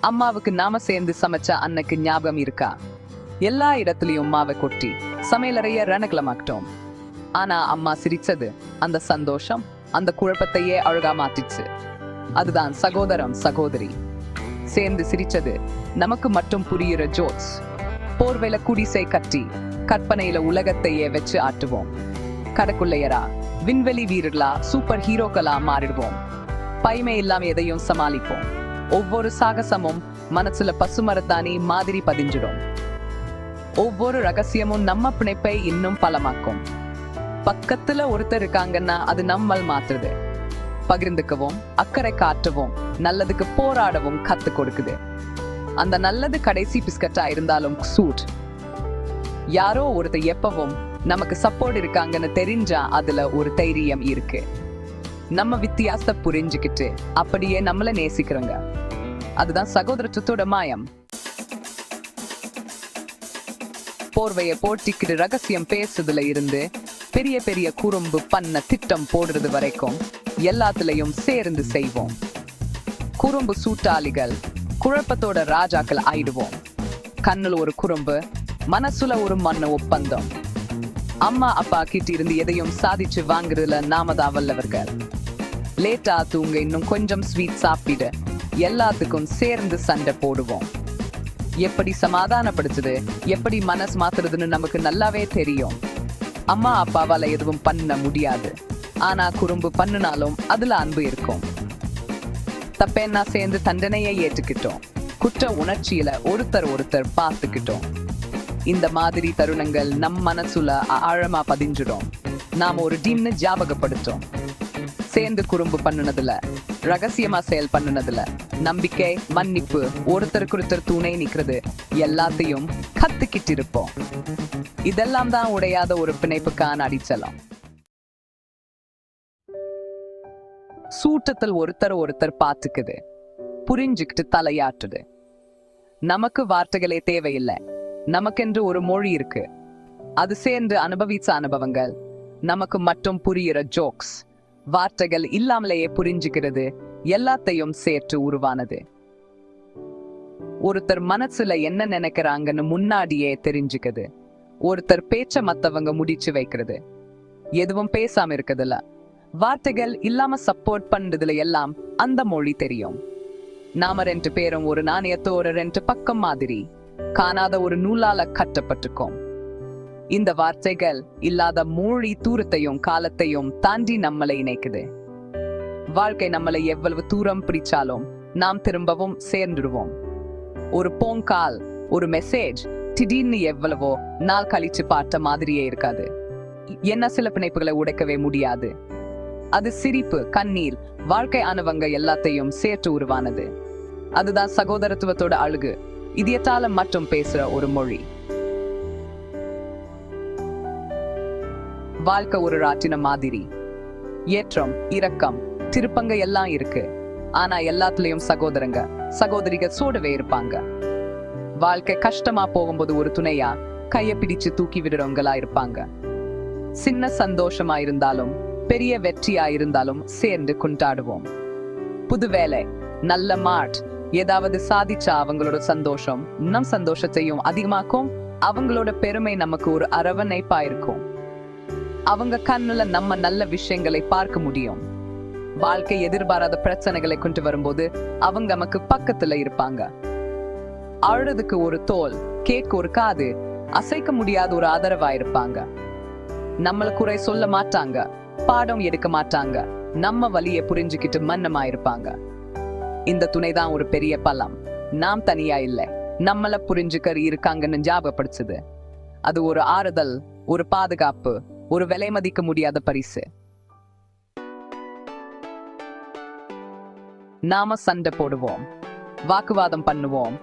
அம்மாவுக்கு நாம சேர்ந்து சமைச்ச அன்னைக்கு ஞாபகம் இருக்கா? எல்லா இடத்துலயும் மாவை கொட்டி சமையலறைய ரணகலமாக்கிட்டோம். ஆனா அம்மா சிரிச்சது. அந்த சந்தோஷம் அந்த குழப்பத்தையே அழகா மாத்திச்சு. அதுதான் சகோதரம் சகோதரி. சேர்ந்து சிரிச்சது. நமக்கு மட்டும் புரியுற ஜோட்ஸ் போர்வையில குடிசை கட்டி கற்பனையில உலகத்தையே வச்சு ஆட்டுவோம். கடக்குள்ளையரா விண்வெளி வீரர்களா சூப்பர் ஹீரோக்களா மாறிடுவோம். பைமை இல்லாம எதையும் சமாளிப்போம். ஒவ்வொரு சாகசமும் மனசுல பசுமரத்தானி மாதிரி பதிஞ்சிடும். ஒவ்வொரு ரகசியமும் நம்ம பிணைப்பை இன்னும் பலமாக்கும். பக்கத்துல ஒருத்தர் இருக்காங்கன்னா அது நம்மள் மாத்துறது பகிர்ந்துக்கவும் அக்கறை காட்டவும் நல்லதுக்கு போராடவும் கத்து கொடுக்குது. அந்த நல்லது கடைசி பிஸ்கட்டா இருந்தாலும் சூட். யாரோ ஒருத்தர் எப்பவும் நமக்கு சப்போர்ட் இருக்காங்கன்னு தெரிஞ்சா அதுல ஒரு தைரியம் இருக்கு. நம்ம வித்தியாசத்தை புரிஞ்சுக்கிட்டு அப்படியே நம்மள நேசிக்கிறோங்க. அதுதான் சகோதரத்துவத்தோட மாயம். போர்வைய போட்டிக்கிட்டு ரகசியம் பேசுறதுல இருந்து பெரிய பெரிய குறும்பு பண்ண திட்டம் போடுறது வரைக்கும் எல்லாத்துலயும் சேர்ந்து செய்வோம். குறும்பு சூட்டாளிகள் குழப்பத்தோட ராஜாக்கள் ஆயிடுவோம். கண்ணுல ஒரு குறும்பு மனசுல ஒரு மண்ண ஒப்பந்தம். அம்மா அப்பா கிட்ட இருந்து எதையும் சாதிச்சு வாங்குறதுல நாம தான் வல்லவர்கள். லேட்டா தூங்க இன்னும் கொஞ்சம் ஸ்வீட் சாப்பிட. எல்லாத்துக்கும் சேர்ந்து சண்டை போடுவோம். எப்படி சமாதானப்படுத்துது? எப்படி மனசு மாத்துறதுன்னு நமக்கு நல்லாவே தெரியும். அம்மா அப்பாவால எதுவும் பண்ண முடியாது. ஆனா குறும்பு பண்ணுனாலும் அதுல அன்பு இருக்கும். தப்பேன்னா சேர்ந்து தண்டனையை ஏற்றுக்கிட்டோம். குற்ற உணர்ச்சியில ஒருத்தர் ஒருத்தர் பார்த்துக்கிட்டோம். இந்த மாதிரி தருணங்கள் நம் மனசுல ஆழமா பதிஞ்சிடும். நாம ஒரு டீம்னு ஜாபகப்படுத்தோம் சேர்ந்து குறும்பு பண்ணுனதுல ரகசியமா செயல் பண்ணுனதுல நம்பிக்கை மன்னிப்பு ஒருத்தருக்கு ஒருத்தர் துணை நிக்கிறது எல்லாத்தையும் கத்துக்கிட்டு இருப்போம் இதெல்லாம் தான் உடையாத ஒரு பிணைப்புக்கான அடிச்சலம் சூட்டத்தில் ஒருத்தர் ஒருத்தர் பார்த்துக்குது புரிஞ்சுக்கிட்டு தலையாட்டுது. நமக்கு வார்த்தைகளே தேவையில்லை. நமக்கென்று ஒரு மொழி இருக்கு. அது சேர்ந்து அனுபவிச்ச அனுபவங்கள். நமக்கு மட்டும் புரியிற ஜோக்ஸ் வார்த்தைகள் இல்லாமலேயே புரிஞ்சுக்கிறது எல்லாத்தையும் சேர்த்து உருவானது. ஒருத்தர் மனசுல என்ன நினைக்கிறாங்கன்னு முன்னாடியே தெரிஞ்சுக்குது. ஒருத்தர் பேச்ச மத்தவங்க முடிச்சு வைக்கிறது. எதுவும் பேசாம இருக்குதுல்ல வார்த்தைகள் இல்லாம சப்போர்ட் பண்றதுல எல்லாம் அந்த மொழி தெரியும். நாம ரெண்டு பேரும் ஒரு நாணயத்தோட ரெண்டு பக்கம் மாதிரி. காணாத ஒரு நூலால கட்டப்பட்டிருக்கோம். இந்த வார்த்தைகள் இல்லாத மொழி தூரத்தையும் காலத்தையும் தாண்டி நம்மளை இணைக்குது. வாழ்க்கை நம்மளை எவ்வளவு தூரம் பிடிச்சாலும் நாம் திரும்பவும் சேர்ந்துடுவோம். ஒரு போங்கால் ஒரு மெசேஜ் திடீர்னு எவ்வளவோ நாள் கழிச்சு பார்த்த மாதிரியே இருக்காது. என்ன சில பிணைப்புகளை உடைக்கவே முடியாது. அது சிரிப்பு கண்ணீர் வாழ்க்கை அனுபவங்க எல்லாத்தையும் சேர்த்து உருவானது. அதுதான் சகோதரத்துவத்தோட அழகு. இதயத்தால மட்டும் பேசுற ஒரு மொழி. வாழ்க்கை ஒரு ராட்டின மாதிரி. ஏற்றம் இரக்கம் திருப்பங்க எல்லாம் இருக்கு. ஆனா எல்லாத்துலயும் சகோதரங்க சகோதரிக சோடவே இருப்பாங்க. வாழ்க்கை கஷ்டமா போகும்போது ஒரு துணையா கைய பிடிச்சு தூக்கி விடுறவங்களா இருப்பாங்க. சின்ன சந்தோஷமா இருந்தாலும் பெரிய வெற்றியா இருந்தாலும் சேர்ந்து கொண்டாடுவோம். புது வேலை நல்ல மாட் ஏதாவது சாதிச்சா அவங்களோட சந்தோஷம் நம் சந்தோஷத்தையும் அதிகமாக்கும். அவங்களோட பெருமை நமக்கு ஒரு அரவணைப்பா இருக்கும். அவங்க கண்ணுல நம்ம நல்ல விஷயங்களை பார்க்க முடியும். வாழ்க்கை எதிர்பாராத பிரச்சனைகளை கொண்டு வரும்போது அவங்க நமக்கு பக்கத்துல இருப்பாங்க. அழுறதுக்கு ஒரு தோல் கேக் ஒரு காது அசைக்க முடியாத ஒரு ஆதரவா இருப்பாங்க. நம்மள குறை சொல்ல மாட்டாங்க பாடம் எடுக்க மாட்டாங்க நம்ம வழியை புரிஞ்சுக்கிட்டு மன்னமா இருப்பாங்க. இந்த துணை தான் ஒரு பெரிய பலம். நாம் தனியா இல்ல. நம்மள புரிஞ்சுக்கர் இருக்காங்கன்னு ஞாபகப்படுத்துது. அது ஒரு ஆறுதல் ஒரு பாதுகாப்பு ஒரு விலை மதிக்க முடியாத பரிசு. நாம சண்டை போடுவோம். வாக்குவாதம் பண்ணுவோம்.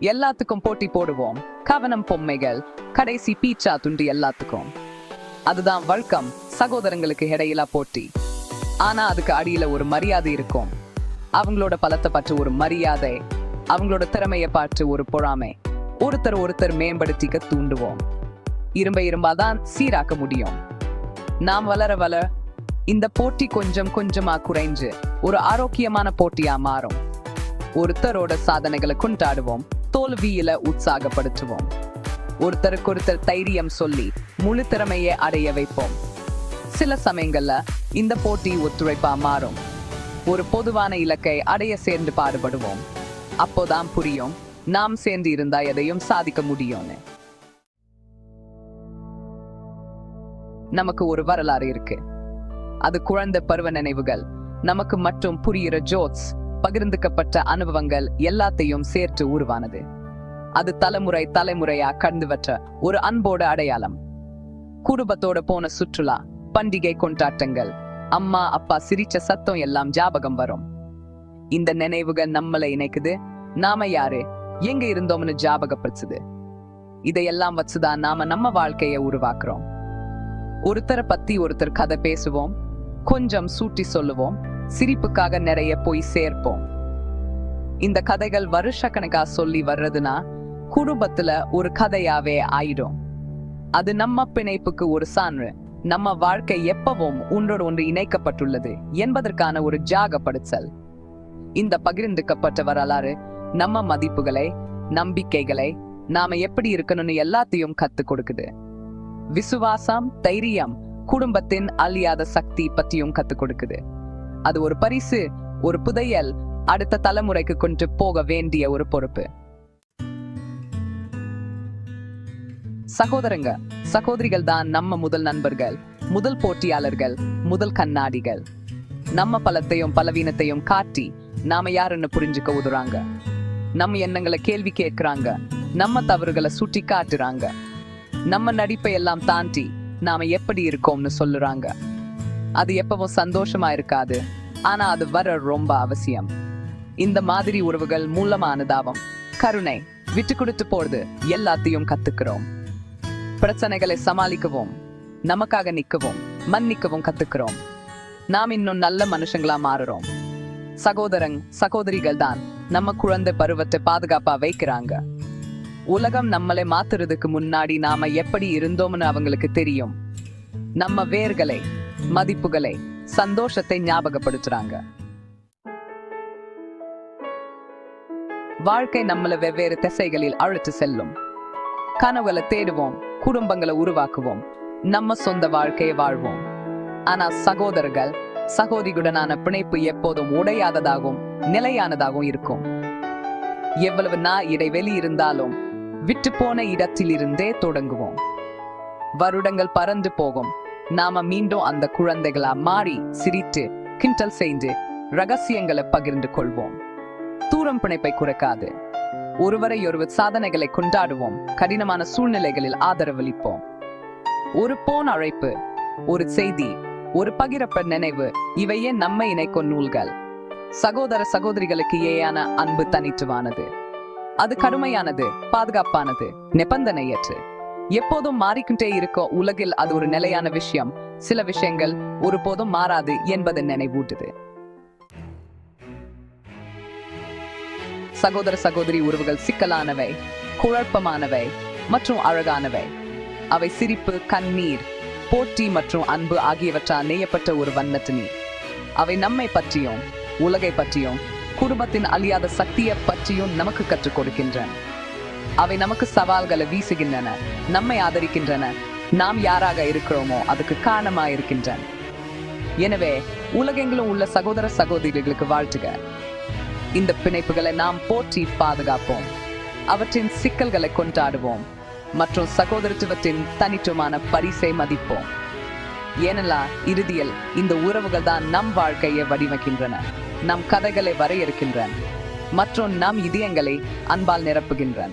எல்லாத்துக்கும் போட்டி போடுவோம். கவனம் பொம்மைகள் கடைசி பீச்சா துண்டு எல்லாத்துக்கும். அதுதான் வழக்கம். சகோதரங்களுக்கு இடையிலா போட்டி. ஆனா அதுக்கு அடியில ஒரு மரியாதை இருக்கும். அவங்களோட பலத்தை பற்றி ஒரு மரியாதை அவங்களோட திறமையை பார்த்து ஒரு பொறாமை. ஒருத்தர் ஒருத்தர் மேம்படுத்திக்க தூண்டுவோம். இரும்ப இரும்பாதான் சீராக்க முடியும். நாம் வளர வளர இந்த போட்டி கொஞ்சம் கொஞ்சமா குறைஞ்சு ஒரு ஆரோக்கியமான போட்டியா மாறும். ஒருத்தரோட சாதனைகளை கொண்டாடுவோம் தோல்வியில உற்சாகப்படுத்துவோம். ஒருத்தருக்கு ஒருத்தர் தைரியம் சொல்லி முழு திறமையை அடைய வைப்போம். சில சமயங்கள்ல இந்த போட்டி ஒத்துழைப்பா மாறும். ஒரு பொதுவான இலக்கை அடைய சேர்ந்து பாடுபடுவோம். அப்போதான் புரியும் நாம் சேர்ந்து இருந்தா எதையும் சாதிக்க முடியும்னு. நமக்கு ஒரு வரலாறு இருக்கு. அது குழந்தை பருவ நினைவுகள் நமக்கு மட்டும் புரியிற ஜோத்ஸ் பகிர்ந்துக்கப்பட்ட அனுபவங்கள் எல்லாத்தையும் சேர்த்து உருவானது. அது தலைமுறை தலைமுறையா கடந்து வற்ற ஒரு அன்போட அடையாளம். குடும்பத்தோட போன சுற்றுலா பண்டிகை கொண்டாட்டங்கள் அம்மா அப்பா சிரிச்ச சத்தம் எல்லாம் ஜாபகம் வரும். இந்த நினைவுகள் நம்மளை இணைக்குது. நாம யாரு? எங்க இருந்தோம்னு ஞாபகப்படுத்துது இதையெல்லாம் வச்சுதான் நாம நம்ம வாழ்க்கையை உருவாக்குறோம். ஒருத்தரை பத்தி ஒருத்தர் கதை பேசுவோம். கொஞ்சம் சூட்டி சொல்லுவோம். சிரிப்புக்காக நிறைய போய் சேர்ப்போம். இந்த கதைகள் வருஷக்கணக்கா சொல்லி வர்றதுனா குடும்பத்துல ஒரு கதையாவே ஆயிடும். அது நம்ம பிணைப்புக்கு ஒரு சான்று. நம்ம வாழ்க்கை எப்பவும் ஒன்றோடு ஒன்று இணைக்கப்பட்டுள்ளது என்பதற்கான ஒரு ஜாகப்படுத்தல். இந்த பகிர்ந்துக்கப்பட்ட வரலாறு நம்ம மதிப்புகளை நம்பிக்கைகளை நாம எப்படி இருக்கணும்னு எல்லாத்தையும் கத்து கொடுக்குது. விசுவாசம் தைரியம் குடும்பத்தின் அழியாத சக்தி பத்தியும் கத்து கொடுக்குது. அது ஒரு பரிசு ஒரு புதையல் அடுத்த தலைமுறைக்கு கொண்டு போக வேண்டிய ஒரு பொறுப்பு. சகோதரங்க சகோதரிகள் தான் நம்ம முதல் நண்பர்கள் முதல் போட்டியாளர்கள் முதல் கண்ணாடிகள். நம்ம பலத்தையும் பலவீனத்தையும் காட்டி நாம யாருன்னு புரிஞ்சுக்க உதுறாங்க நம்ம எண்ணங்களை கேள்வி கேட்கிறாங்க. நம்ம தவறுகளை சுட்டி காட்டுறாங்க. நம்ம நடிப்பை எல்லாம் தாண்டி நாம எப்படி இருக்கோம்னு சொல்லுறாங்க. அது எப்பவும் சந்தோஷமா இருக்காது. ஆனா அது வர ரொம்ப அவசியம். இந்த மாதிரி உறவுகள் மூலமானதாவும் கருணை விட்டு கொடுத்து போறது எல்லாத்தையும் கத்துக்கிறோம். பிரச்சனைகளை சமாளிக்கவும் நமக்காக நிக்கவும் மன்னிக்கவும் கத்துக்கிறோம். நாம் இன்னும் நல்ல மனுஷங்களா மாறுறோம். சகோதரங் சகோதரிகள் தான் நம்ம குழந்தை பருவத்தை பாதுகாப்பா வைக்கிறாங்க. உலகம் நம்மளை மாத்துறதுக்கு முன்னாடி நாம எப்படி இருந்தோம்னு அவங்களுக்கு தெரியும். நம்ம வேர்களை மதிப்புகளை சந்தோஷத்தை ஞாபகப்படுத்துறாங்க. வாழ்க்கை நம்மள வெவ்வேறு திசைகளில் அழைத்து செல்லும். கனவுகளை தேடுவோம். குடும்பங்களை உருவாக்குவோம். நம்ம சொந்த வாழ்க்கையை வாழ்வோம். ஆனா சகோதரர்கள் சகோதரியுடனான பிணைப்பு எப்போதும் உடையாததாகவும் நிலையானதாகவும் இருக்கும். எவ்வளவு நா இடைவெளி இருந்தாலும் விட்டு போன இடத்திலிருந்தே தொடங்குவோம். வருடங்கள் பறந்து போகும். நாம மீண்டும் அந்த குழந்தைகளா மாறி சிரித்து கிண்டல் செய்து ரகசியங்களை பகிர்ந்து கொள்வோம். தூரம் பிணைப்பை குறைக்காது. ஒருவரை ஒருவர் சாதனைகளை கொண்டாடுவோம். கடினமான சூழ்நிலைகளில் ஆதரவளிப்போம். ஒரு போன் அழைப்பு ஒரு செய்தி ஒரு பகிரப்ப நினைவு இவையே நம்மை இணைக்கும் நூல்கள். சகோதர சகோதரிகளுக்கு ஏயான அன்பு தனித்துவானது. அது கடுமையானது பாதுகாப்பானது நிபந்தனையற்று. எப்போதும் மாறிக்கிட்டே இருக்கும் உலகில் அது ஒரு நிலையான விஷயம். சில விஷயங்கள் ஒருபோதும் மாறாது என்பதை நினைவூட்டுது. சகோதர சகோதரி உறவுகள் சிக்கலானவை குழப்பமானவை மற்றும் அழகானவை. அவை சிரிப்பு கண்ணீர் போட்டி மற்றும் அன்பு ஆகியவற்றால் நெய்யப்பட்ட ஒரு வண்ணத்தினி. அவை நம்மை பற்றியும் உலகை பற்றியும் குடும்பத்தின் அழியாத சக்தியை பற்றியும் நமக்கு கற்றுக் கொடுக்கின்றன. அவை நமக்கு சவால்களை வீசுகின்றன நம்மை ஆதரிக்கின்றன. நாம் யாராக இருக்கிறோமோ அதுக்கு காரணமா இருக்கின்றன எனவே உலகெங்கிலும் உள்ள சகோதர சகோதரிகளுக்கு வாழ்த்துக. இந்த பிணைப்புகளை நாம் போற்றி பாதுகாப்போம். அவற்றின் சிக்கல்களை கொண்டாடுவோம். மற்றும் சகோதரத்துவத்தின் தனித்துவமான பரிசை மதிப்போம். ஏனெல்லாம் இறுதியில் இந்த உறவுகள் தான் நம் வாழ்க்கையை வடிவமைக்கின்றன. நம் கதைகளை வரையறுக்கின்றன. மற்றும் நம் இதயங்களை அன்பால் நிரப்புகின்றன.